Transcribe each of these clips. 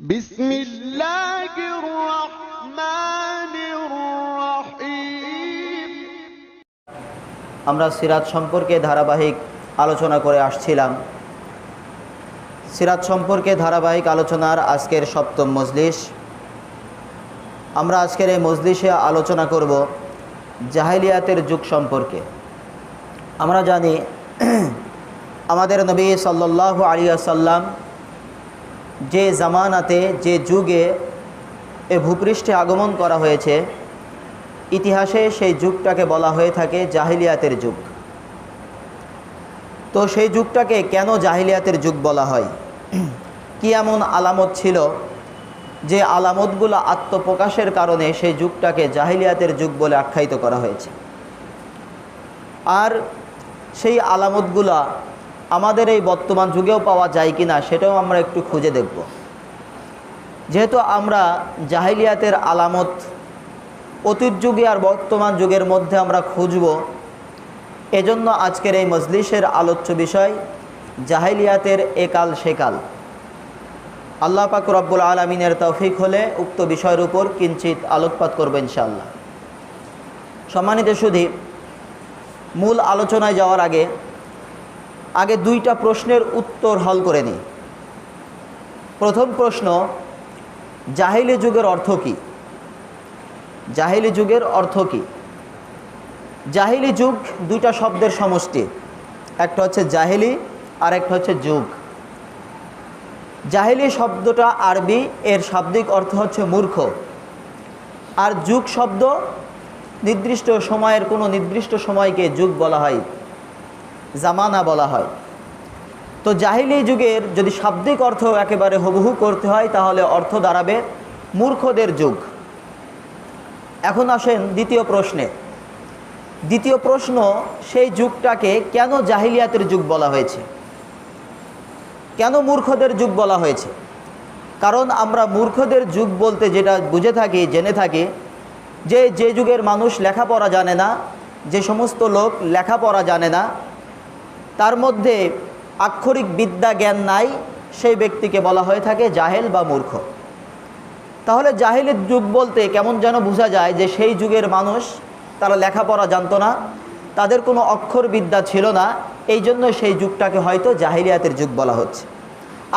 بسم الله الرحمن الرحيم আমরা সিরাত সম্পর্কে ধারাবাহিক আলোচনা করে আসছিলাম সিরাত সম্পর্কে ধারাবাহিক আলোচনার আজকের সপ্তম মজলিস আমরা আজকের এই মজলিসে আলোচনা করব জাহিলিয়াতের যুগ সম্পর্কে আমরা জানি আমাদের নবী সাল্লাল্লাহু আলিয়া সাল্লাম যে জামানাতে, যে যুগে এ ভূপৃষ্ঠে আগমন করা হয়েছে, ইতিহাসে সেই যুগটাকে বলা হয়ে থাকে জাহিলিয়াতের যুগ। তো সেই যুগটাকে কেন জাহিলিয়াতের যুগ বলা হয়? কি এমন আলামত ছিল যে আলামতগুলো আত্মপ্রকাশের কারণে সেই যুগটাকে জাহিলিয়াতের যুগ বলে আখ্যায়িত করা হয়েছে? আর সেই আলামতগুলা আমাদের এই বর্তমান যুগেও পাওয়া যায় কি না সেটাও আমরা একটু খুঁজে দেখব। যেহেতু আমরা জাহিলিয়াতের আলামত অতীত যুগে আর বর্তমান যুগের মধ্যে আমরা খুঁজব, এজন্য আজকের এই মজলিসের আলোচ্য বিষয় জাহিলিয়াতের একাল সেকাল। আল্লাহ পাক রব্বুল আলমিনের তৌফিক হলে উক্ত বিষয়ের উপর কিঞ্চিত আলোকপাত করবে ইনশাআল্লাহ। সম্মানিত সুধী, মূল আলোচনায় যাওয়ার আগে আগে দুইটা প্রশ্নের উত্তর হল করে নিই। প্রথম প্রশ্ন, জাহিলি যুগের অর্থ কী? জাহিলি যুগের অর্থ কী? জাহিলি যুগ দুইটা শব্দের সমষ্টি। একটা হচ্ছে জাহিলি আর একটা হচ্ছে যুগ। জাহিলি শব্দটা আরবি, এর শাব্দিক অর্থ হচ্ছে মূর্খ। আর যুগ শব্দ নির্দিষ্ট সময়ের কোনো নির্দিষ্ট সময়কে যুগ বলা হয়। জামানা বলা হয়। তো জাহিলি যুগের যদি শাব্দিক অর্থ একেবারে হুবহু করতে হয়, তাহলে অর্থ দাঁড়াবে মূর্খদের যুগ। এখন আসেন দ্বিতীয় প্রশ্নে। দ্বিতীয় প্রশ্ন, সেই যুগটাকে কেন জাহিলিয়াতের যুগ বলা হয়েছে? কেন মূর্খদের যুগ বলা হয়েছে? কারণ আমরা মূর্খদের যুগ বলতে যেটা বুঝে থাকি, জেনে থাকি, যে যে যুগের মানুষ লেখাপড়া জানে না, যে সমস্ত লোক লেখাপড়া জানে না তার মধ্যে আক্ষরিক বিদ্যা জ্ঞান নাই, সেই ব্যক্তিকে বলা হয়ে থাকে জাহেল বা মূর্খ। তাহলে জাহিলের যুগ বলতে কেমন যেন বোঝা যায় যে সেই যুগের মানুষ তারা লেখাপড়া জানতো না, তাদের কোনো অক্ষর বিদ্যা ছিল না, এই জন্য সেই যুগটাকে হয়তো জাহিলিয়াতের যুগ বলা হচ্ছে।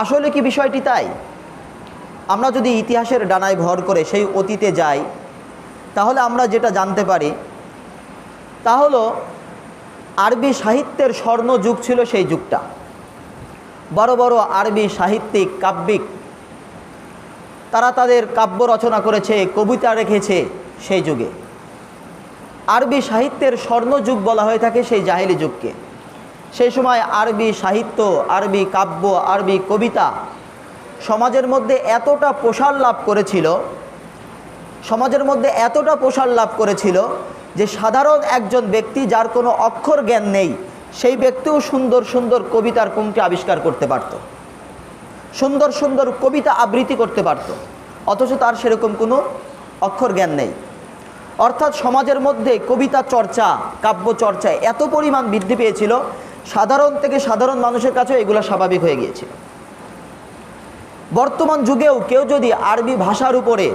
আসলে কি বিষয়টি তাই? আমরা যদি ইতিহাসের ডানায় ভর করে সেই অতীতে যাই, তাহলে আমরা যেটা জানতে পারি তা হলো আরবি সাহিত্যের স্বর্ণ যুগ ছিল সেই যুগটা। বড় বড় আরবি সাহিত্যিক, কাব্যিক, তারা তাদের কাব্য রচনা করেছে, কবিতা রেখেছে সেই যুগে। আরবি সাহিত্যের স্বর্ণযুগ বলা হয়ে থাকে সেই জাহিলি যুগকে। সেই সময় আরবি সাহিত্য, আরবি কাব্য, আরবি কবিতা সমাজের মধ্যে এতটা প্রসার লাভ করেছিল, সমাজের মধ্যে এতটা প্রসার লাভ করেছিল যে সাধারণ একজন ব্যক্তি যার কোনো অক্ষর জ্ঞান নেই, সেই ব্যক্তিও সুন্দর সুন্দর কবিতার পঙ্ক্তি আবিষ্কার করতে পারত? সুন্দর সুন্দর কবিতা আবৃত্তি করতে পারত, অথচ তার সেরকম কোনো অক্ষর জ্ঞান নেই। অর্থাৎ সমাজের মধ্যে কবিতা চর্চা, কাব্য চর্চা এত পরিমাণ বৃদ্ধি পেয়েছিল, সাধারণ থেকে সাধারণ মানুষের কাছেও এগুলো স্বাভাবিক হয়ে গিয়েছিল। বর্তমান যুগেও কেউ যদি আরবি ভাষার উপরে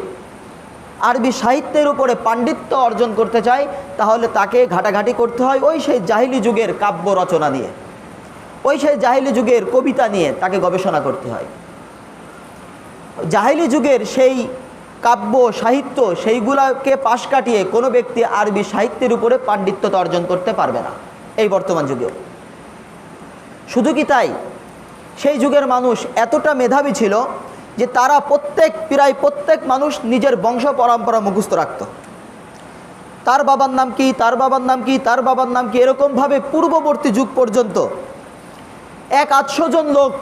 আরবি সাহিত্যের উপরে পাণ্ডিত্য অর্জন করতে চায়, তাহলে তাকে ঘাটাঘাটি করতে হয় ওই সেই জাহিলি যুগের কাব্য রচনা নিয়ে। ওই সেই জাহিলি যুগের কবিতা নিয়ে তাকে গবেষণা করতে হয়। জাহিলি যুগের সেই কাব্য, সাহিত্য, সেইগুলাকে পাশ কাটিয়ে কোনো ব্যক্তি আরবি সাহিত্যের উপরে পাণ্ডিত্যতা অর্জন করতে পারবে না, এই বর্তমান যুগেও। শুধু কি তাই? সেই যুগের মানুষ এতটা মেধাবী ছিল যে তারা প্রত্যেক প্রায় প্রত্যেক মানুষ নিজের বংশ পরম্পরা মুখস্থ রাখত। তার বাবার নাম কি, তার বাবার নাম কি, তার বাবার নাম কি, এরকমভাবে পূর্ববর্তী যুগ পর্যন্ত এক আটশো জন লোক,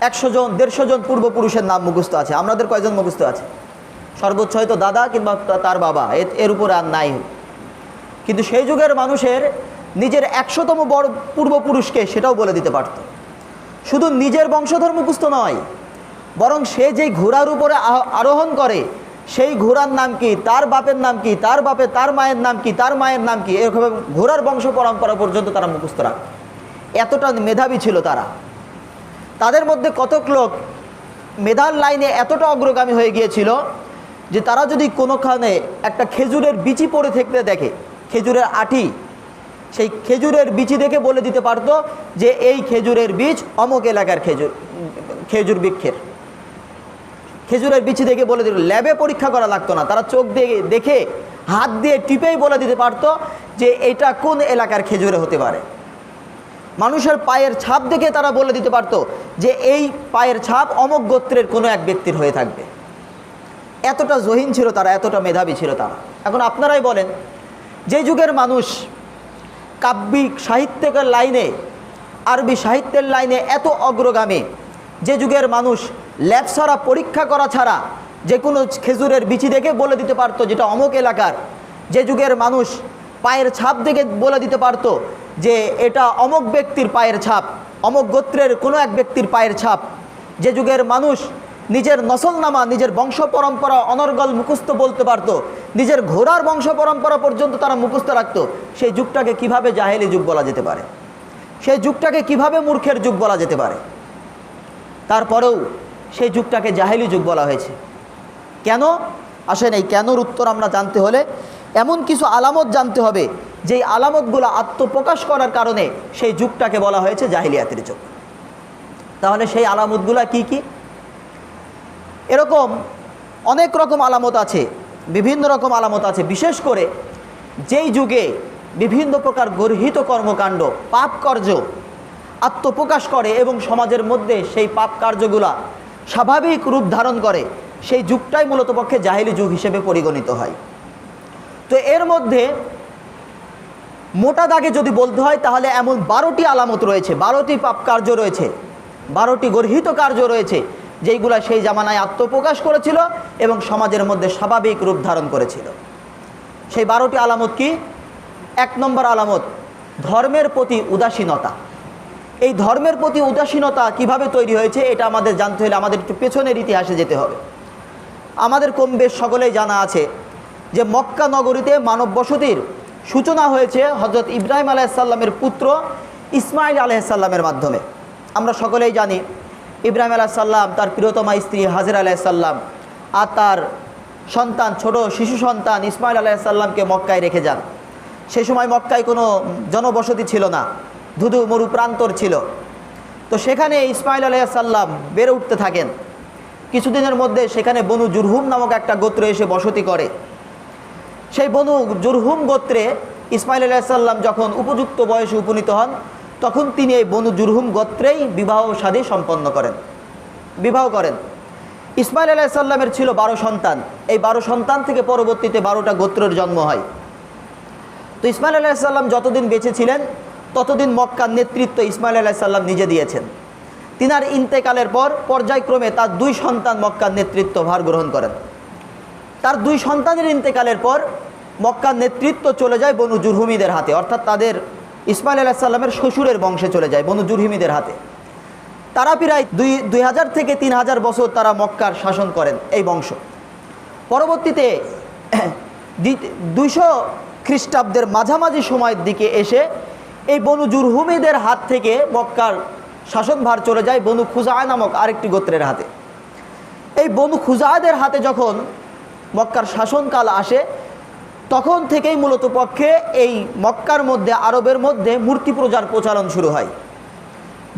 একশো জন, দেড়শো জন পূর্বপুরুষের নাম মুখস্থ আছে। আমাদের কয়জন মুখস্থ আছে? সর্বোচ্চ হয়তো দাদা কিংবা তার বাবা এর উপরে আর নাই। কিন্তু সেই যুগের মানুষের নিজের একশোতম বড় পূর্বপুরুষকে সেটাও বলে দিতে পারত। শুধু নিজের বংশধর মুখস্থ নয় বরং সে যেই ঘোড়ার উপরে আরোহণ করে, সেই ঘোড়ার নাম কি? তার বাপের নাম কি? তার বাপের তার মায়ের নাম কি? তার মায়ের নাম কি? এরকম ঘোড়ার বংশ পরম্পরা পর্যন্ত তারা মুখস্থ রাখত এতটা মেধাবী ছিল তারা। তাদের মধ্যে কতক লোক মেধার লাইনে এতটা অগ্রগামী হয়ে গিয়েছিল যে তারা যদি কোনোখানে একটা খেজুরের বিচি পড়ে থাকতে দেখে, খেজুরের আটি, সেই খেজুরের বিচি দেখে বলে দিতে পারতো যে এই খেজুরের বীজ অমুক এলাকার খেজুর খেজুর বৃক্ষের। খেজুরের বিচি দেখে বলে দিল, ল্যাবে পরীক্ষা করা লাগতো না। তারা চোখ দিয়ে দেখে, হাত দিয়ে টিপেই বলে দিতে পারতো যে এটা কোন এলাকার খেজুরে হতে পারে। মানুষের পায়ের ছাপ দেখে তারা বলে দিতে পারতো যে এই পায়ের ছাপ অমক গোত্রের কোনো এক ব্যক্তির হয়ে থাকবে। এতটা জহিন ছিল তারা, এতটা মেধাবী ছিল তারা। এখন আপনারাই বলেন, যে যুগের মানুষ কাব্যিক সাহিত্যের লাইনে, আরবি সাহিত্যের লাইনে এত অগ্রগামী যে যুগের মানুষ ল্যাব ছাড়া, পরীক্ষা করা ছাড়া যে কোনো খেজুরের বিচি দেখে বলে দিতে পারতো যেটা অমুক এলাকার। যে যুগের মানুষ পায়ের ছাপ দেখে বলে দিতে পারতো যে এটা অমুক ব্যক্তির পায়ের ছাপ, অমুক গোত্রের কোনো এক ব্যক্তির পায়ের ছাপ। যে যুগের মানুষ নিজের নসলনামা, নিজের বংশ পরম্পরা অনর্গল মুখস্থ বলতে পারতো, নিজের ঘোড়ার বংশ পরম্পরা পর্যন্ত তারা মুখস্থ রাখত, সেই যুগটাকে কীভাবে জাহেলি যুগ বলা যেতে পারে? সেই যুগটাকে কীভাবে মূর্খের যুগ বলা যেতে পারে? তারপরেও সেই যুগটাকে জাহেলি যুগ বলা হয়েছে। কেন? আসেন এই কেনর উত্তর আমরা জানতে হলে এমন কিছু আলামত জানতে হবে, যেই আলামতগুলো আত্মপ্রকাশ করার কারণে সেই যুগটাকে বলা হয়েছে জাহিলিয়াতের যুগ। তাহলে সেই আলামতগুলো কি কি? এরকম অনেক রকম আলামত আছে, বিভিন্ন রকম আলামত আছে, বিশেষ করে যেই যুগে বিভিন্ন প্রকার গর্হিত কর্মকাণ্ড পাপ কার্য আত্মপ্রকাশ করে এবং সমাজের মধ্যে সেই পাপ কার্যগুলা স্বাভাবিক রূপ ধারণ করে, সেই যুগটাই মূলত পক্ষে জাহিলি যুগ হিসেবে পরিগণিত হয়। তো এর মধ্যে মোটা দাগে যদি বলতে হয়, তাহলে এমন বারোটি আলামত রয়েছে, বারোটি পাপ কার্য রয়েছে, বারোটি গর্হিত কার্য রয়েছে, যেইগুলা সেই জামানায় আত্মপ্রকাশ করেছিল এবং সমাজের মধ্যে স্বাভাবিক রূপ ধারণ করেছিল। সেই বারোটি আলামত কি? এক নম্বর আলামত, ধর্মের প্রতি উদাসীনতা। এই ধর্মের প্রতি উদাসীনতা কীভাবে তৈরি হয়েছে, এটা আমাদের জানতে হলে আমাদের একটু পেছনের ইতিহাসে যেতে হবে। আমাদের কম বেশ সকলেই জানা আছে যে মক্কা নগরীতে মানব বসতির সূচনা হয়েছে হজরত ইব্রাহিম আলাইসাল্লামের পুত্র ইসমাইল আলাইসাল্লামের মাধ্যমে। আমরা সকলেই জানি ইব্রাহিম আলাইসাল্লাম তার প্রিয়তমা স্ত্রী হাজির আলাইসাল্লাম আর তার সন্তান, ছোট শিশু সন্তান ইসমাইল আলাইসাল্লামকে মক্কায় রেখে যান। সে সময় মক্কায় কোনো জনবসতি ছিল না। ধুধু মরু প্রান্তর ছিল। তো সেখানে ইসমাইল আলাইসাল্লাম বেড়ে উঠতে থাকেন। কিছুদিনের মধ্যে সেখানে বনু জুরহুম নামক একটা গোত্র এসে বসতি করে। সেই বনু জুরহুম গোত্রে ইসমাইল আলাইসাল্লাম যখন উপযুক্ত বয়সে উপনীত হন, তখন তিনি এই বনু জুরহুম গোত্রেই বিবাহ সাদী সম্পন্ন করেন। বিবাহ করেন। ইসমাইল আলাইসাল্লামের ছিল বারো সন্তান। এই বারো সন্তান থেকে পরবর্তীতে বারোটা গোত্রের জন্ম হয়। তো ইসমাইল আলাইসাল্লাম যতদিন বেঁচে ছিলেন ততদিন মক্কার নেতৃত্ব ইসমাইল আলাইসাল্লাম নিজে দিয়েছেন। তিনার ইন্তেকালের পর পর্যায়ক্রমে তার দুই সন্তান মক্কার নেতৃত্ব ভার গ্রহণ করেন। তার দুই সন্তানের ইন্তেকালের পর মক্কার নেতৃত্ব চলে যায় বনু জুরহুমিদের হাতে, অর্থাৎ তাদের ইসমাইল আলাহিসাল্লামের শ্বশুরের বংশে চলে যায় বনু জুরহিমিদের হাতে। তারা প্রায় দুই দুই হাজার থেকে তিন হাজার বছর তারা মক্কার শাসন করেন এই বংশ। পরবর্তীতে দুইশো খ্রিস্টাব্দের মাঝামাঝি সময়ের দিকে এসে এই বনু জুরহুমিদের হাত থেকে মক্কার শাসনভার চলে যায় বনু খুজায় নামক আরেকটি গোত্রের হাতে। এই বনু খুজায়দের হাতে যখন মক্কার শাসনকাল আসে, তখন থেকেই মূলত পক্ষে এই মক্কার মধ্যে, আরবের মধ্যে মূর্তি পূজার প্রচলন শুরু হয়।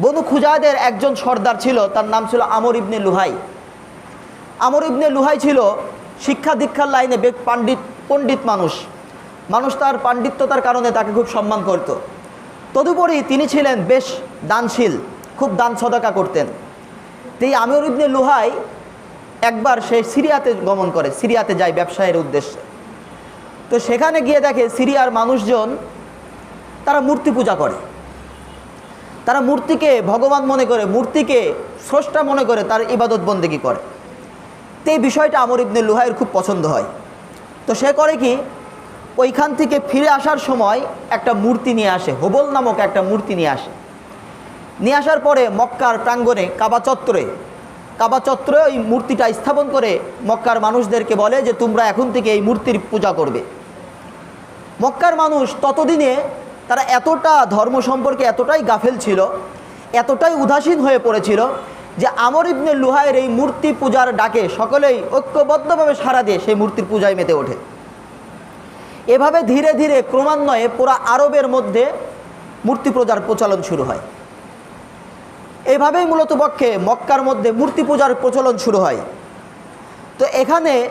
বনু খুজায়দের একজন সর্দার ছিল, তার নাম ছিল আমর ইবনে লুহাই। আমর ইবনে লুহাই ছিল শিক্ষা দীক্ষার লাইনে বেগ পাণ্ডিত, পণ্ডিত মানুষ। মানুষ তার পাণ্ডিত্যতার কারণে তাকে খুব সম্মান করত। তদুপরি তিনি ছিলেন বেশ দানশীল, খুব দান সদাকা করতেন। তাই আমির ইবনে লুহাই একবার সে সিরিয়াতে গমন করে, সিরিয়াতে যায় ব্যবসায়ের উদ্দেশ্যে। তো সেখানে গিয়ে দেখে সিরিয়ার মানুষজন তারা মূর্তি পূজা করে। তারা মূর্তিকে ভগবান মনে করে, মূর্তিকে স্রষ্টা মনে করে, তার ইবাদত বন্দেগি করে। তো এই বিষয়টা আমর ইবনে লুহাইয়ের খুব পছন্দ হয়। তো সে করে কি ওইখান থেকে ফিরে আসার সময় একটা মূর্তি নিয়ে আসে, হোবল নামক একটা মূর্তি নিয়ে আসে। নিয়ে আসার পরে মক্কার প্রাঙ্গণে কাবা চত্বরে কাবা চত্বরে ওই মূর্তিটা স্থাপন করে মক্কার মানুষদেরকে বলে যে, তোমরা এখন থেকে এই মূর্তির পূজা করবে। মক্কার মানুষ ততদিনে তারা এতটা ধর্ম সম্পর্কে এতটাই গাফেল ছিল, এতটাই উদাসীন হয়ে পড়েছিল যে, আমর ইবনে লুহায়ের এই মূর্তি পূজার ডাকে সকলেই ঐক্যবদ্ধভাবে সারা দিয়ে সেই মূর্তির পূজায় মেতে ওঠে। এভাবে ধীরে ধীরে ক্রমান্বয়ে পুরা আরবের মধ্যে মূর্তি পূজার প্রচলন শুরু হয়। এভাবেই মূলত পক্ষে মক্কার মধ্যে মূর্তি পূজার প্রচলন শুরু হয়। তো এখানে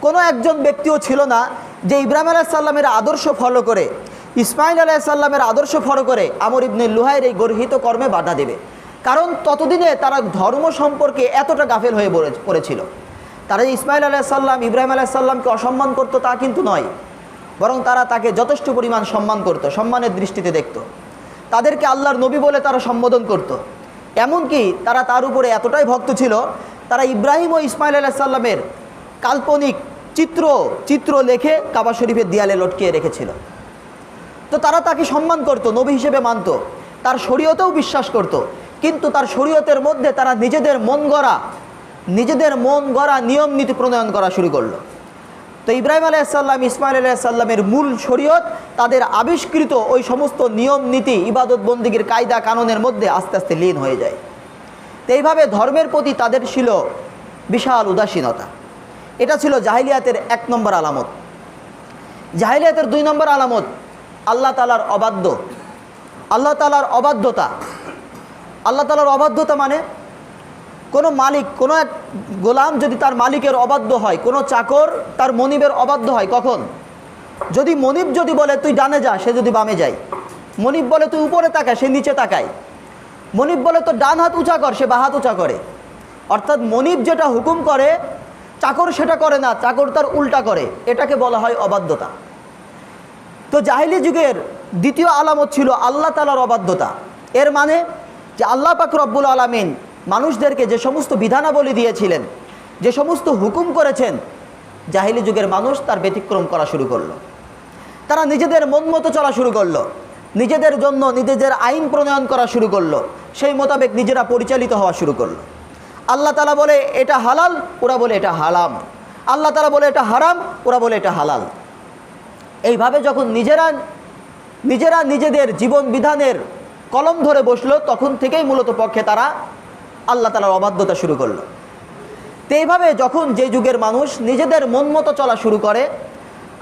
কোনো একজন ব্যক্তিও ছিল না যে ইব্রাহিম আলাইসাল্লামের আদর্শ ফলো করে, ইসমাইল আলাইসাল্লামের আদর্শ ফলো করে আমর ইবনে লুহাইয়ের এই গর্হিত কর্মে বাধা দেবে। কারণ ততদিনে তারা ধর্ম সম্পর্কে এতটা গাফেল হয়ে পড়েছিল। তারা যে ইসমাইল আলাইসাল্লাম ইব্রাহিম আলাইসাল্লামকে অসম্মান করতো তা কিন্তু নয়। বরং তারা তাকে যথেষ্ট পরিমাণ সম্মান করত, সম্মানের দৃষ্টিতে দেখত। তাদেরকে আল্লাহর নবী বলে তারা সম্বোধন করত। এমনকি তারা তার উপরে এতটাই ভক্ত ছিল, তারা ইব্রাহিম ও ইসমাইল আলাইসাল্লামের কাল্পনিক চিত্র চিত্র লেখে কাবা শরীফের দেয়ালে লটকিয়ে রেখেছিল। তো তারা তাকে সম্মান করত, নবী হিসেবে মানত। তার শরীয়তেও বিশ্বাস করত, কিন্তু তার শরীয়তের মধ্যে তারা নিজেদের মন গড়া, নিজেদের মন গড়া নিয়ম নীতি প্রণয়ন করা শুরু করল। তো ইব্রাহিম আলাইসাল্লাম ইসমাইল আলাইসাল্লামের মূল শরীয়ত, তাদের আবিষ্কৃত ওই সমস্ত নিয়ম নীতি, ইবাদত বন্দীগীর কায়দা কানুনের মধ্যে আস্তে আস্তে লীন হয়ে যায়। তো এইভাবে ধর্মের প্রতি তাদের ছিল বিশাল উদাসীনতা। এটা ছিল জাহিলিয়াতের এক নম্বর আলামত। জাহিলিয়াতের দুই নম্বর আলামত, আল্লাহ তালার অবাধ্য। আল্লাহ তালার অবাধ্যতা। আল্লাহ তালার অবাধ্যতা মানে কোনো মালিক, কোনো এক গোলাম যদি তার মালিকের অবাধ্য হয়, কোনো চাকর তার মনিবের অবাধ্য হয়, কখন? যদি মনিব যদি বলে, তুই ডানে যা সে যদি বামে যায়। মনিব বলে, তুই উপরে তাকায় সে নিচে তাকায়। মনিব বলে তো ডান হাত উঁচা কর সে বা হাত উঁচা করে। অর্থাৎ মনিব যেটা হুকুম করে, চাকর সেটা করে না, চাকর তার উল্টা করে। এটাকে বলা হয় অবাধ্যতা। তো জাহিলি যুগের দ্বিতীয় আলামত ছিল আল্লাহ তালার অবাধ্যতা। এর মানে যে আল্লাহ পাক রব্বুল আলমিন মানুষদেরকে যে সমস্ত বিধানাবলী দিয়েছিলেন, যে সমস্ত হুকুম করেছেন, জাহিলি যুগের মানুষ তার ব্যতিক্রম করা শুরু করল। তারা নিজেদের মন মতো চলা শুরু করল। নিজেদের জন্য নিজেদের আইন প্রণয়ন করা শুরু করল। সেই মোতাবেক নিজেরা পরিচালিত হওয়া শুরু করল। আল্লাহ তালা বলে, এটা হালাল, ওরা বলে, এটা হালাম আল্লাহ তালা বলে, এটা হারাম, ওরা বলে, এটা হালাল। এইভাবে যখন নিজেরা নিজেরা নিজেদের জীবন বিধানের কলম ধরে বসল, তখন থেকেই মূলত পক্ষে তারা আল্লাহ তালার অবাধ্যতা শুরু করল। তো এইভাবে যখন যে যুগের মানুষ নিজেদের মন মতো চলা শুরু করে,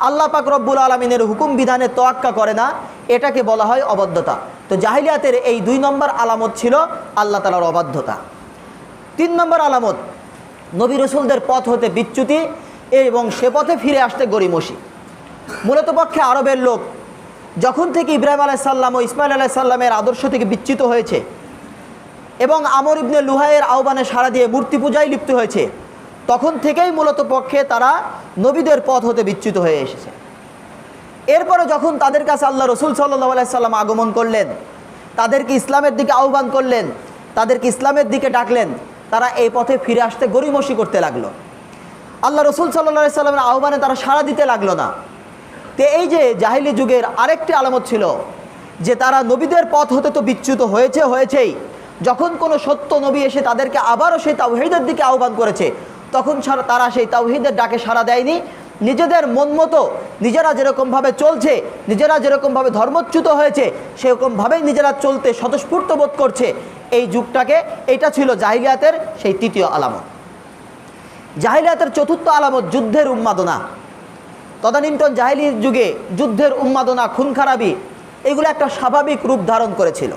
আল্লাহ পাক রব্বুল আলমিনের হুকুম বিধানে তোয়াক্কা করে না, এটাকে বলা হয় অবাধ্যতা। তো জাহিলিয়াতের এই দুই নম্বর আলামত ছিল আল্লাহ তালার অবাধ্যতা। তিন নম্বর আলামত, নবী রসুলদের পথ হতে বিচ্যুতি এবং সে পথে ফিরে আসতে গরিমসি মূলত পক্ষে আরবের লোক যখন থেকে ইব্রাহিম আলাইসাল্লাম ও ইসমাইল আলাইসাল্লামের আদর্শ থেকে বিচ্যুত হয়েছে এবং আমর ইবনে লুহাইয়ের আহ্বানে সাড়া দিয়ে মূর্তি পূজায় লিপ্ত হয়েছে। তখন থেকেই মূলত পক্ষে তারা নবীদের পথ হতে বিচ্যুত হয়ে এসেছে। এরপরে যখন তাদের কাছে আল্লাহ রসুল সাল্লাহ আলাইসাল্লাম আগমন করলেন, তাদেরকে ইসলামের দিকে আহ্বান করলেন, তাদেরকে ইসলামের দিকে ডাকলেন, তারা এই পথে ফিরে আসতে গরিমসি করতে লাগল। আল্লাহ রসুল সাল্লাহ সাল্লামের আহ্বানে তারা সাড়া দিতে লাগল না। তে এই যে জাহিলি যুগের আরেকটি আলামত ছিল, যে তারা নবীদের পথ হতে তো বিচ্যুত হয়েছে, হয়েছেই যখন কোনো সত্য নবী এসে তাদেরকে আবারও সেই তাওহিদের দিকে আহ্বান করেছে, তখন তারা সেই তাওহিদের ডাকে সাড়া দেয়নি। নিজেদের মন মতো নিজেরা যেরকমভাবে চলছে, নিজেরা যেরকমভাবে ধর্মচ্যুত হয়েছে, সেরকমভাবেই নিজেরা চলতে স্বতঃস্ফূর্ত বোধ করছে। এই যুগটাকে এটা ছিল জাহিলিয়াতের সেই তৃতীয় আলামত। জাহিলিয়াতের চতুর্থ আলামত যুদ্ধের উন্মাদনা। তদানীন্তন জাহিলির যুগে যুদ্ধের উন্মাদনা খুন খারাপি এগুলো একটা স্বাভাবিক রূপ ধারণ করেছিল।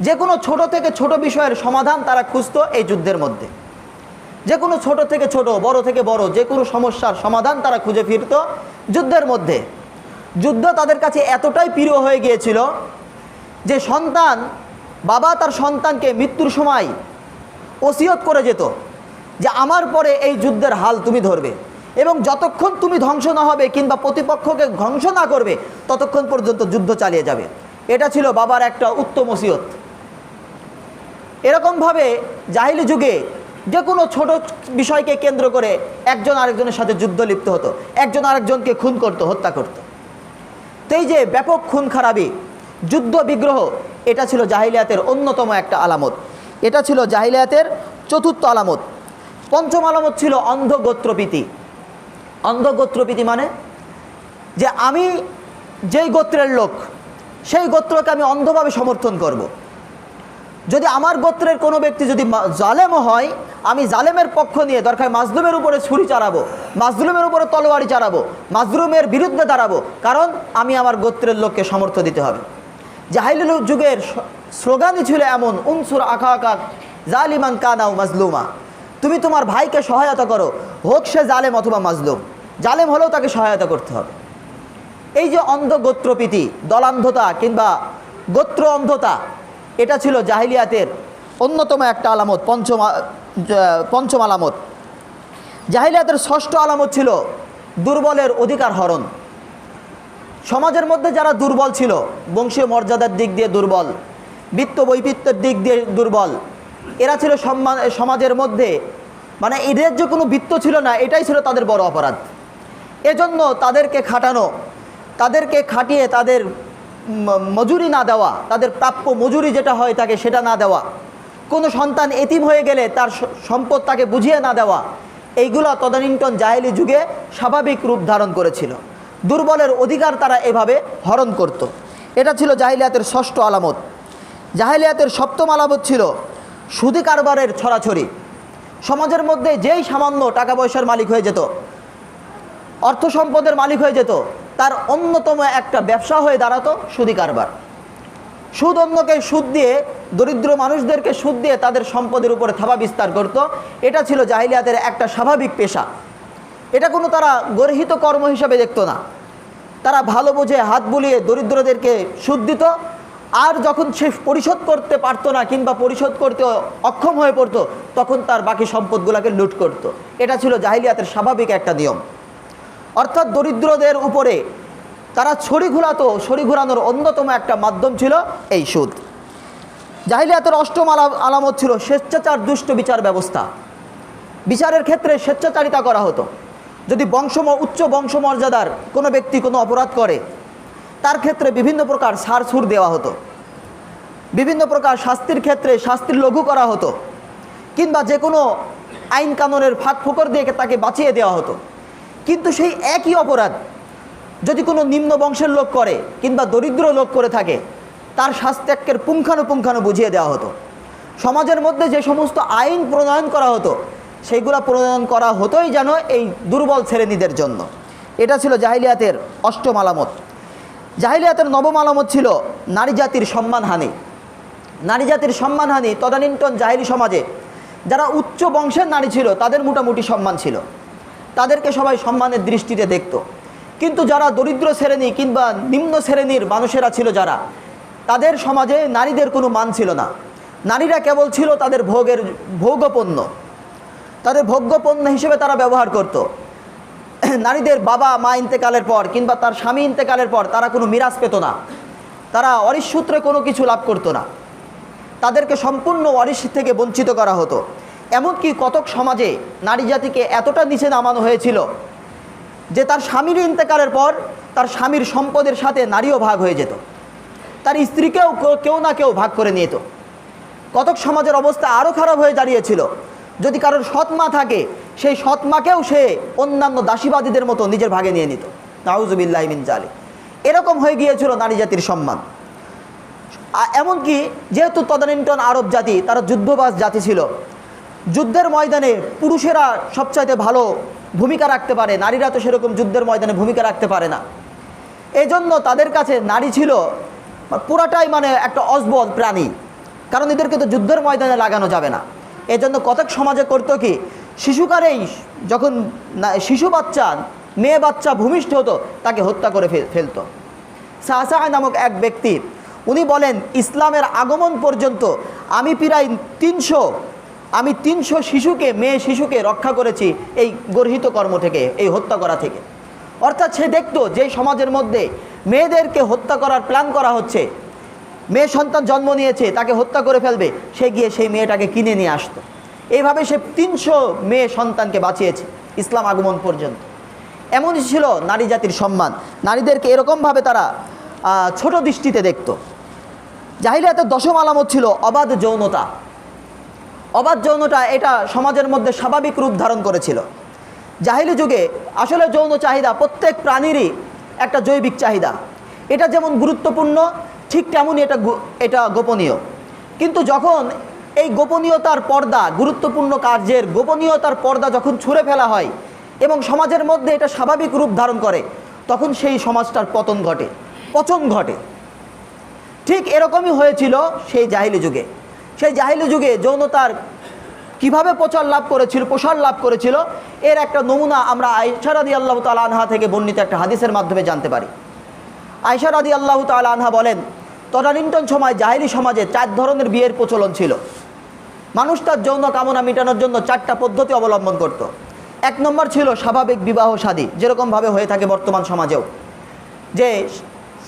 যে কোনো ছোট থেকে ছোট বিষয়ের সমাধান তারা খুঁজতো এই যুদ্ধের মধ্যে। যে কোনো ছোট থেকে ছোট, বড় থেকে বড় যে কোনো সমস্যার সমাধান তারা খুঁজে ফিরত যুদ্ধের মধ্যে। যুদ্ধ তাদের কাছে এতটাই প্রিয় হয়ে গিয়েছিল যে সন্তান, বাবা তার সন্তানকে মৃত্যুর সময় ওসিয়ত করে যেত যে আমার পরে এই যুদ্ধের হাল তুমি ধরবে এবং যতক্ষণ তুমি ধ্বংস না হবে কিংবা প্রতিপক্ষকে ধ্বংস না করবে, ততক্ষণ পর্যন্ত যুদ্ধ চালিয়ে যাবে। এটা ছিল বাবার একটা উত্তম ওসিয়ত। এরকমভাবে জাহিলি যুগে যে কোনো ছোট বিষয়কে কেন্দ্র করে একজন আরেকজনের সাথে যুদ্ধ লিপ্ত হতো, একজন আরেকজনকে খুন করত, হত্যা করত। তো এই যে ব্যাপক খুন খারাপি, যুদ্ধ বিগ্রহ, এটা ছিল জাহিলিয়াতের অন্যতম একটা আলামত। এটা ছিল জাহিলিয়াতের চতুর্থ আলামত। পঞ্চম আলামত ছিল অন্ধ গোত্রপ্রীতি অন্ধ গোত্রপ্রীতি মানে যে আমি যেই গোত্রের লোক, সেই গোত্রকে আমি অন্ধভাবে সমর্থন করব। যদি আমার গোত্রের কোনো ব্যক্তি যদি মা- জালেমও হয়, আমি জালেমের পক্ষ নিয়ে দরকার মাজলুমের উপরে ছুরি চালাবো মাজলুমের উপরে তলোয়ারি চালাবো মাজলুমের বিরুদ্ধে দাঁড়াবো, কারণ আমি আমার গোত্রের লোককে সমর্থ দিতে হবে। জাহিলুল যুগের স্লোগানই ছিল এমন, উনসুর আখা আকা জালিমান কানাও মাজলুমা। তুমি তোমার ভাইকে সহায়তা করো, হোক সে জালেম অথবা মাজলুম। জালেম হলেও তাকে সহায়তা করতে হবে। এই যে অন্ধ গোত্রপ্রীতি দলান্ধতা কিংবা গোত্র অন্ধতা এটা ছিল জাহিলিয়াতের অন্যতম একটা আলামত, পঞ্চম পঞ্চম আলামত। জাহিলিয়াতের ষষ্ঠ আলামত ছিল দুর্বলের অধিকার হরণ। সমাজের মধ্যে যারা দুর্বল ছিল, বংশীয় মর্যাদার দিক দিয়ে দুর্বল, বৃত্ত বৈপিত্যের দিক দিয়ে দুর্বল, এরা ছিল সম্মান, সমাজের মধ্যে মানে এদের যে কোনো বৃত্ত ছিল না, এটাই ছিল তাদের বড় অপরাধ। এজন্য তাদেরকে খাটানো, তাদেরকে খাটিয়ে তাদের মজুরি না দেওয়া, তাদের প্রাপ্য মজুরি যেটা হয় তাকে সেটা না দেওয়া। কোনো সন্তান এতিম হয়ে গেলে তার সম্পদ তাকে বুঝিয়ে না দেওয়া, এইগুলো তদানীন্তন জাহেলি যুগে স্বাভাবিক রূপ ধারণ করেছিল। দুর্বলের অধিকার তারা এভাবে হরণ করত। এটা ছিল জাহিলিয়াতের ষষ্ঠ আলামত। জাহেলিয়াতের সপ্তম আলামত ছিল সুদি কারবারের ছড়াছড়ি। সমাজের মধ্যে যেই সামান্য টাকা পয়সার মালিক হয়ে যেত, অর্থ সম্পদের মালিক হয়ে যেত তার অন্যতম একটা ব্যবসা হয়ে দাঁড়াতো সুদি কারবার। সুদ অন্যকে সুদ দিয়ে, দরিদ্র মানুষদেরকে সুদ দিয়ে তাদের সম্পদের উপরে থাবা বিস্তার করত। এটা ছিল জাহিলিয়াতের একটা স্বাভাবিক পেশা। এটা কোনো তারা গর্হিত কর্ম হিসাবে দেখতো না। তারা ভালো বুঝে হাত বুলিয়ে দরিদ্রদেরকে সুদ দিত। আর যখন সে পরিশোধ করতে পারতো না কিংবা পরিশোধ করতে অক্ষম হয়ে পড়তো, তখন তার বাকি সম্পদগুলোকে লুট করত। এটা ছিল জাহিলিয়াতের স্বাভাবিক একটা নিয়ম। অর্থাৎ দরিদ্রদের উপরে তারা ছড়ি ঘোরাতো, ছড়ি ঘোরানোর অন্যতম একটা মাধ্যম ছিল এই সুদ। জাহিলিয়াতের অষ্টম আলা- আলামত ছিল স্বেচ্ছাচার দুষ্ট বিচার ব্যবস্থা। বিচারের ক্ষেত্রে স্বেচ্ছাচারিতা করা হতো। যদি বংশম, উচ্চ বংশমর্যাদার কোনো ব্যক্তি কোনো অপরাধ করে, তার ক্ষেত্রে বিভিন্ন প্রকার সার সুর দেওয়া হতো। বিভিন্ন প্রকার শাস্তির ক্ষেত্রে শাস্তির লঘু করা হতো। কিংবা যে কোনো আইন কানুনের ফাঁক ফোকর দিয়ে তাকে বাঁচিয়ে দেওয়া হতো। কিন্তু সেই একই অপরাধ, যদি কোনো নিম্ন বংশের লোক করে কিংবা দরিদ্র লোক করে থাকে, তার শাস্ত্যাক্যের পুঙ্খানুপুঙ্খানু বুঝিয়ে দেওয়া হতো। সমাজের মধ্যে যে সমস্ত আইন প্রণয়ন করা হতো, সেইগুলো প্রণয়ন করা হতোই যেন এই দুর্বল শ্রেণীদের জন্য। এটা ছিল জাহিলিয়াতের অষ্টম আলামত। জাহিলিয়াতের নবম আলামত ছিল নারী জাতির সম্মানহানি। নারী জাতির সম্মানহানি তদানীন্তন জাহিলি সমাজে, যারা উচ্চ বংশের নারী ছিল, তাদের মোটামুটি সম্মান ছিল। তাদেরকে সবাই সম্মানের দৃষ্টিতে দেখত। কিন্তু যারা দরিদ্র শ্রেণি কিংবা নিম্ন শ্রেণির মানুষেরা ছিল যারা, তাদের সমাজে নারীদের কোনো মান ছিল না। নারীরা কেবল ছিল তাদের ভোগের ভোগপণ্য। তাদের ভোগ্যপণ্য হিসেবে তারা ব্যবহার করত। নারীদের বাবা মা ইন্তেকালের পর কিংবা তার স্বামী ইন্তেকালের পর তারা কোনো মিরাজ পেত না। তারা অরিশ সূত্রে কোনো কিছু লাভ করতো না। তাদেরকে সম্পূর্ণ অরিস থেকে বঞ্চিত করা হতো। এমনকি কতক সমাজে নারী জাতিকে এতটা নিচে নামানো হয়েছিল যে তার স্বামীর ইন্তেকালের পর তার স্বামীর সম্পদের সাথে নারীও ভাগ হয়ে যেত। তার স্ত্রীকেও কেউ- না কেউ ভাগ করে নিত কতক সমাজের অবস্থা আরও খারাপ হয়ে দাঁড়িয়েছিল। যদি কারোর সৎ মা থাকে, সেই সৎ মাকেও সে অন্যান্য দাসীবাদীদের মতো নিজের ভাগে নিয়ে নিত। নাউজুবিল্লাহ মিন জালি এরকম হয়ে গিয়েছিল নারী জাতির সম্মান। এমনকি যেহেতু তদানীন্তন আরব জাতি, তারা যুদ্ধবাস জাতি ছিল যুদ্ধের ময়দানে পুরুষেরা সবচাইতে ভালো ভূমিকা রাখতে পারে, নারীরা তো সেরকম যুদ্ধের ময়দানে ভূমিকা রাখতে পারে না। এজন্য তাদের কাছে নারী ছিল পুরাটাই মানে একটা অজবল প্রাণী, কারণ এদেরকে তো যুদ্ধের ময়দানে লাগানো যাবে না। এজন্য কতক সমাজে করতো কি শিশুকারেই যখন শিশু বাচ্চা, মেয়ে বাচ্চা ভূমিষ্ঠ হতো, তাকে হত্যা করে ফেল- ফেলতো। সাহসা নামক এক ব্যক্তি, উনি বলেন, ইসলামের আগমন পর্যন্ত আমি প্রায় তিনশো আমি তিনশো শিশুকে, মেয়ে শিশুকে রক্ষা করেছি এই গর্হিত কর্ম থেকে, এই হত্যা করা থেকে। অর্থাৎ সে দেখতো যে সমাজের মধ্যে মেয়েদেরকে হত্যা করার প্ল্যান করা হচ্ছে। মেয়ে সন্তান জন্ম নিয়েছে, তাকে হত্যা করে ফেলবে, সে গিয়ে সেই মেয়েটাকে কিনে নিয়ে আসতো। এইভাবে সে তিনশো মেয়ে সন্তানকে বাঁচিয়েছে ইসলাম আগমন পর্যন্ত। এমনই ছিল নারী জাতির সম্মান। নারীদেরকে এরকমভাবে তারা ছোট দৃষ্টিতে দেখত। জাহিলিয়াতের দশম আলামত ছিল অবাধ যৌনতা। অবাধ যৌনটা এটা সমাজের মধ্যে স্বাভাবিক রূপ ধারণ করেছিল। জাহিলি যুগে আসলে যৌন চাহিদা প্রত্যেক প্রাণীরই একটা জৈবিক চাহিদা। এটা যেমন গুরুত্বপূর্ণ, ঠিক তেমনই এটা এটা গোপনীয়। কিন্তু যখন এই গোপনীয়তার পর্দা, গুরুত্বপূর্ণ কার্যের গোপনীয়তার পর্দা যখন ছুঁড়ে ফেলা হয় এবং সমাজের মধ্যে এটা স্বাভাবিক রূপ ধারণ করে, তখন সেই সমাজটার পতন ঘটে, পচন ঘটে। ঠিক এরকমই হয়েছিল সেই জাহিলি যুগে। সেই জাহিলি যুগে যৌনতার কীভাবে প্রচার লাভ করেছিল, প্রসার লাভ করেছিল, এর একটা নমুনা আমরা আয়সারাদি আল্লাহ তালা আনহা থেকে বর্ণিত একটা হাদিসের মাধ্যমে জানতে পারি। আয়সারাদি আল্লাহ তালা আনহা বলেন, তদানীন্তন সময় জাহিলি সমাজে চার ধরনের বিয়ের প্রচলন ছিল। মানুষ তার যৌন কামনা মেটানোর জন্য চারটা পদ্ধতি অবলম্বন করত। এক নম্বর ছিল স্বাভাবিক বিবাহ শাদী যেরকমভাবে হয়ে থাকে বর্তমান সমাজেও। যে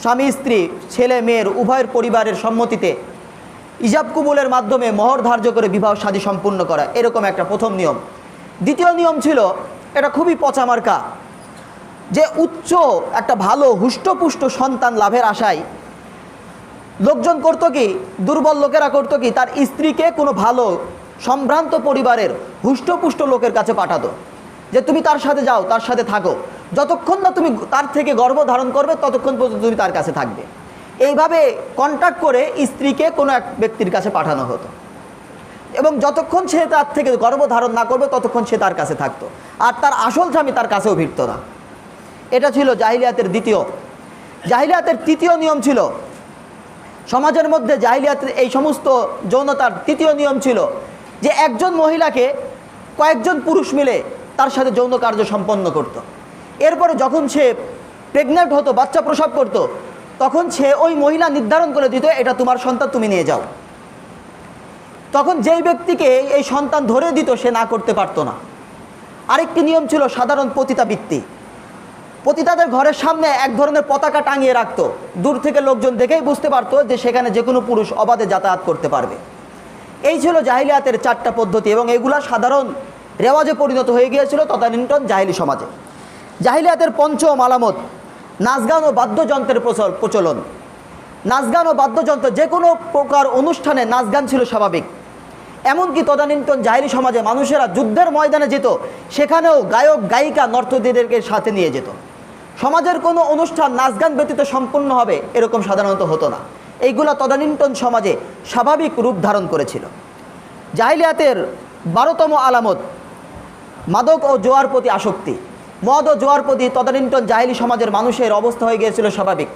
স্বামী, স্ত্রী, ছেলে, মেয়ের, উভয়ের পরিবারের সম্মতিতে ইজাব কুবুলের মাধ্যমে মহর ধার্য করে বিবাহ শাদী সম্পূর্ণ করা, এরকম একটা প্রথম নিয়ম। দ্বিতীয় নিয়ম ছিল, এটা খুবই পচামার্কা যে উচ্চ একটা ভালো হুষ্টপুষ্ট সন্তান লাভের আশায় লোকজন করতো কি, দুর্বল লোকেরা করতো কি, তার স্ত্রীকে কোনো ভালো সম্ভ্রান্ত পরিবারের হুষ্টপুষ্ট লোকের কাছে পাঠাতো, যে তুমি তার সাথে যাও, তার সাথে থাকো। যতক্ষণ না তুমি তার থেকে গর্ভ ধারণ করবে, ততক্ষণ পর্যন্ত তুমি তার কাছে থাকবে। এইভাবে কন্ট্যাক্ট করে স্ত্রীকে কোনো এক ব্যক্তির কাছে পাঠানো হতো এবং যতক্ষণ সে তার থেকে গর্ভ ধারণ না করবে, ততক্ষণ সে তার কাছে থাকতো আর তার আসল স্বামী তার কাছেও ভিড়ত না এটা ছিল জাহিলিয়াতের দ্বিতীয়, জাহিলিয়াতের তৃতীয় নিয়ম ছিল, সমাজের মধ্যে জাহিলিয়াতের এই সমস্ত যৌনতার তৃতীয় নিয়ম ছিল যে একজন মহিলাকে কয়েকজন পুরুষ মিলে তার সাথে যৌন কার্য সম্পন্ন করত। এরপরে যখন সে প্রেগনেন্ট হতো, বাচ্চা প্রসব করত। তখন সে ওই মহিলা নির্ধারণ করে দিত, এটা তোমার সন্তান, তুমি নিয়ে যাও। তখন যেই ব্যক্তিকে এই সন্তান ধরে দিত, সে না করতে পারতো না। আরেকটি নিয়ম ছিল সাধারণ পতিতাবৃত্তি। পতিতাদের ঘরের সামনে এক ধরনের পতাকা টাঙিয়ে রাখত। দূর থেকে লোকজন দেখেই বুঝতে পারতো যে সেখানে যে কোনো পুরুষ অবাধে যাতায়াত করতে পারবে। এই ছিল জাহিলিয়াতের চারটা পদ্ধতি এবং এগুলা সাধারণ রেওয়াজে পরিণত হয়ে গিয়েছিল তদানীন্তন জাহিলি সমাজে। জাহিলিয়াতের পঞ্চম আলামত নাচগান ও বাদ্যযন্ত্রের প্রচল- প্রচলন। নাচগান ও বাদ্যযন্ত্র যে কোনো প্রকার অনুষ্ঠানে নাচগান ছিল স্বাভাবিক। এমনকি তদানীন্তন জাহিলি সমাজে মানুষেরা যুদ্ধের ময়দানে যেত, সেখানেও গায়ক, গায়িকা, নর্তকীদেরকে সাথে নিয়ে যেত। সমাজের কোনো অনুষ্ঠান নাচগান ব্যতীত সম্পূর্ণ হবে এরকম সাধারণত হতো না। এইগুলা তদানীন্তন সমাজে স্বাভাবিক রূপ ধারণ করেছিল। জাহিলিয়াতের বারোতম আলামত মাদক ও জোয়ার প্রতি আসক্তি। মদ ও জোয়ার প্রতি তদানীন্তন জাহিলি সমাজের মানুষের অবস্থা হয়ে গিয়েছিল স্বাভাবিক।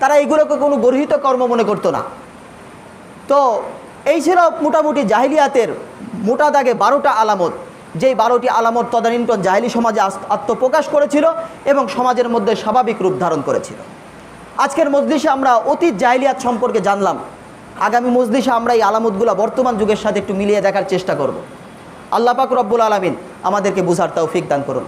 তারা এগুলোকে কোনো গর্হিত কর্ম মনে করতো না। তো এই ছিল মোটামুটি জাহিলিয়াতের মোটা দাগে বারোটা আলামত। যেই বারোটি আলামত তদানীন্তন জাহিলি সমাজে আত্মপ্রকাশ করেছিল এবং সমাজের মধ্যে স্বাভাবিক রূপ ধারণ করেছিল। আজকের মজলিসে আমরা অতীত জাহিলিয়াত সম্পর্কে জানলাম। আগামী মজলিসে আমরা এই আলামতগুলো বর্তমান যুগের সাথে একটু মিলিয়ে দেখার চেষ্টা করব। আল্লাহ পাক রব্বুল আলমিন আমাদেরকে বুঝার তৌফিক দান করুন।